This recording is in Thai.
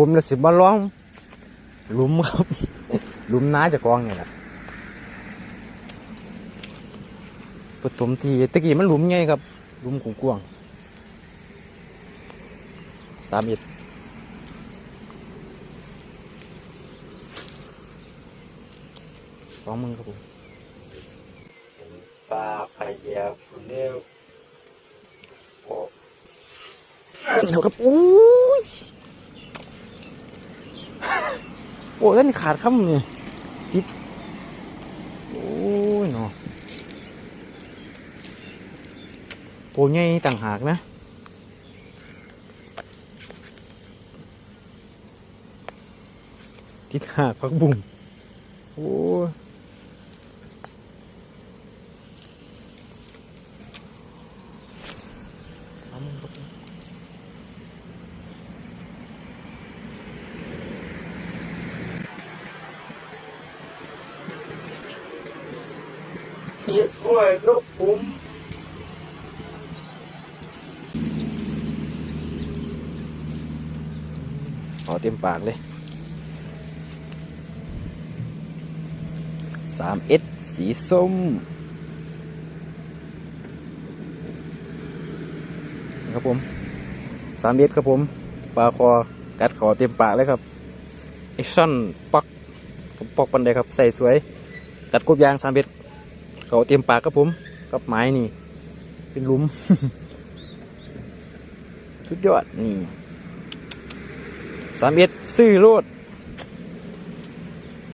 ผมเลยสิมาลองหลุมครับ หลุมน้าเจะกองนี่แหละปฐมทีตะกี้มันหลุมไงครับ หลุมกว้างๆสามเอ็ดสองมือครับผมปลาไข่เยียบเร็วโอ้เดี๋ยวครับอู้ โอ้ท่านขาดคำนี่ติดโอ้ยเนาะตัวใหญ่ต่างหากนะติดหากพักบุ่มโอ้ยเอามึงครับ เรียบร้อยครับผมขอเต็มปากเลยสามเอสสีส้มครับผมสามเอสครับผม ปลาคอ กัดขอเต็มปากเลยครับเอ็กชั่นปักผมปอกปันไดครับ ใส่สวยกัดกบยางสาม เขาเตรียมปากครับผม กับไม้นี่ เป็นลุม สุดยอด นี่สามเอ็ดซื้อโลด